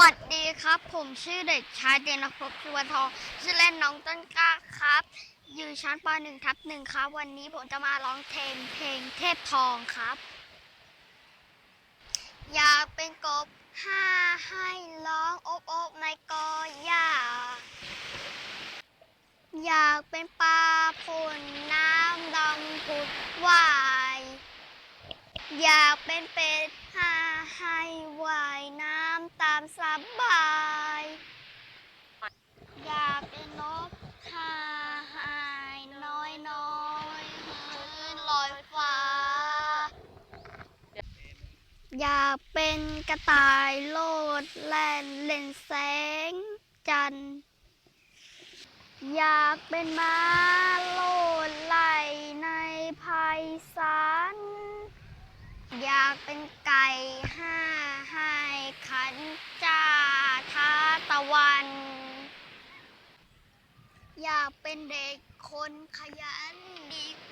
วัสดีครับ ผมชื่อเด็กชายเดนภพชิวทองชื่อเล่นน้องต้นกล้าครับ อยู่ชั้นป .1 ทับหนึ่งครับ วันนี้ผมจะมาร้องเพลงเพลงเทพทองครับ อยากเป็นกบห้าให้ร้องอบอบในกอหญ้าอยากเป็นปลาผลน้ำดำผุดว่าย อยากเป็นเป็ดห้าให้ว่ายามสบาย อยากเป็นนกหาให้น้อยน้อยหืนลอยฟ้า อยากเป็นกระต่ายโลดแล่นเล่นแสงจันทร์ อยากเป็นม้าโลดไหลในภัยสารอยากเป็นไก่ห้าห้ขันจ่าท้าตะวัน อยากเป็นเด็กคนขยันดีก